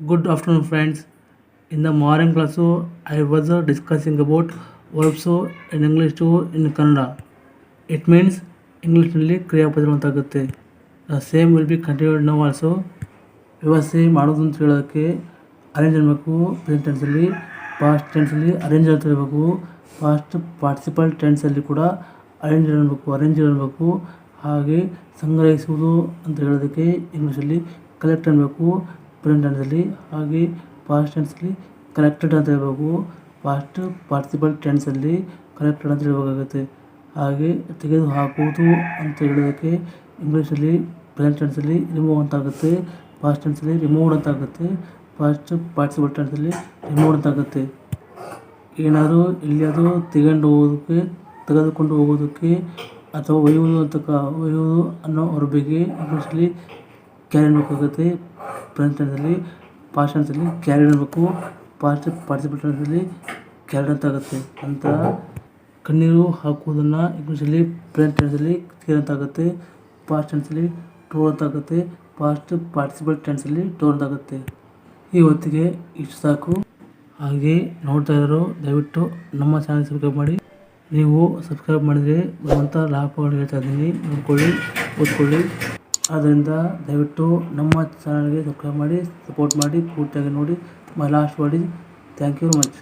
Good afternoon, friends. In the morning class, I was discussing about verbs in English to in Kannada. It means ಇಂಗ್ಲೀಷ್ನಲ್ಲಿ ಕ್ರಿಯಾಪದ ಅಂತಾಗುತ್ತೆ. Same will be continued ನಾವು also ವ್ಯವಸ್ಥೆ ಮಾಡೋದು ಅಂತ ಹೇಳೋಕ್ಕೆ ಅರೇಂಜ್ ಮಾಡಬೇಕು. ಪ್ರೆಸೆಂಟ್ ಟೆನ್ಸಲ್ಲಿ ಪಾಸ್ಟ್ ಟೆನ್ಸಲ್ಲಿ ಅರೇಂಜ್ ಅಂತ ಹೇಳಬೇಕು ಪಾಸ್ಟ್ ಪಾರ್ಟಿಸಿಪಲ್ ಟೆನ್ಸಲ್ಲಿ ಕೂಡ ಅರೇಂಜ್ ಅನ್ನಬೇಕು ಅರೇಂಜ್ ಅನ್ನಬೇಕು ಹಾಗೆ ಸಂಗ್ರಹಿಸುವುದು ಅಂತ ಹೇಳೋದಕ್ಕೆ ಇಂಗ್ಲೀಷಲ್ಲಿ ಕಲೆಕ್ಟ್ ಅನ್ನಬೇಕು ಪ್ರೆಸೆಂಟ್ ಹಾಗೆ ಪಾಸ್ಟ್ ಟೆನ್ಸಲ್ಲಿ ಕಲೆಕ್ಟೆಡ್ ಅಂತ ಹೇಳ್ಬೇಕು ಪಾಸ್ಟ್ ಪಾರ್ಟಿಸಿಪಲ್ ಟೆನ್ಸಲ್ಲಿ ಕಲೆಕ್ಟೆಡ್ ಅಂತ ಹೇಳ್ಬೇಕಾಗುತ್ತೆ. ಹಾಗೆ ತೆಗೆದು ಹಾಕುವುದು ಅಂತ ಹೇಳೋದಕ್ಕೆ ಇಂಗ್ಲೀಷಲ್ಲಿ ಪ್ರೆಸೆಂಟ್ ಟೆನ್ಸಲ್ಲಿ ರಿಮೂವ್ ಅಂತ ಆಗುತ್ತೆ. ಪಾಸ್ಟ್ ಟೆನ್ಸಲ್ಲಿ ರಿಮೂವ್ಡ್ ಅಂತ ಆಗುತ್ತೆ. ಪಾಸ್ಟ್ ಪಾರ್ಟಿಸಿಪಲ್ ಟೆನ್ಸಲ್ಲಿ ರಿಮೂವ್ ಅಂತ ಆಗುತ್ತೆ. ಏನಾದರೂ ಎಲ್ಲಿಯಾದರೂ ತೆಗೊಂಡು ಹೋಗೋದಕ್ಕೆ, ತೆಗೆದುಕೊಂಡು ಹೋಗೋದಕ್ಕೆ ಅಥವಾ ಒಯ್ಯುವುದು ಅಂತ ಒಯ್ಯುವುದು ಅನ್ನೋ ವರ್ಬಿಗೆ ಇಂಗ್ಲೀಷಲ್ಲಿ ಕ್ಯಾರಿ ಅನ್ನಬೇಕಾಗುತ್ತೆ ಪಾಸ್ಟ್ ಟೆನ್ಸಲ್ಲಿ ಕ್ಯಾರಿ ಇಡಬೇಕು ಪಾಸ್ಟ್ ಪಾರ್ಟಿಸಿಪಲ್ ಕ್ಯಾರಿ ಕ್ಯಾರಿಡ್ ಅಂತ ಕಣ್ಣೀರು ಹಾಕುವುದನ್ನು ಇಂಗ್ಲೀಷಲ್ಲಿ ಪ್ರೆಸೆಂಟ್ ಟೆನ್ಸಲ್ಲಿ ಕೇರ್ ಅಂತ ಆಗುತ್ತೆ. ಪಾಸ್ಟ್ ಟೆನ್ಸಲ್ಲಿ ಟೋರ್ ಅಂತ ಆಗುತ್ತೆ. ಪಾಸ್ಟ್ ಪಾರ್ಟಿಸಿಪಲ್ ಟೆನ್ಸಲ್ಲಿ ಟೋರ್ ಅಂತ ಆಗುತ್ತೆ. ಈ ಹೊತ್ತಿಗೆ ಇಷ್ಟು ಸಾಕು. ಹಾಗೆ ನೋಡ್ತಾ ಇರೋರು, ದಯವಿಟ್ಟು ನಮ್ಮ ಚಾನಲ್ ಸಬ್ಸ್ಕ್ರೈಬ್ ಮಾಡಿ. ನೀವು ಸಬ್ಸ್ಕ್ರೈಬ್ ಮಾಡಿದರೆ ಬರುವಂಥ ಲಾಭಗಳು ಹೇಳ್ತಾ ಇದ್ದೀನಿ. ನೋಡ್ಕೊಳ್ಳಿ, ಓದ್ಕೊಳ್ಳಿ. ಆದ್ದರಿಂದ ದಯವಿಟ್ಟು ನಮ್ಮ ಚಾನಲ್ಗೆ ಸಬ್ಸ್ಕ್ರೈಬ್ ಮಾಡಿ ಸಪೋರ್ಟ್ ಮಾಡಿ, ಪೂರ್ತಿಯಾಗಿ ನೋಡಿ ಲಾಸ್ಟ್ ಮಾಡಿ ಥ್ಯಾಂಕ್ ಯು ಮಚ್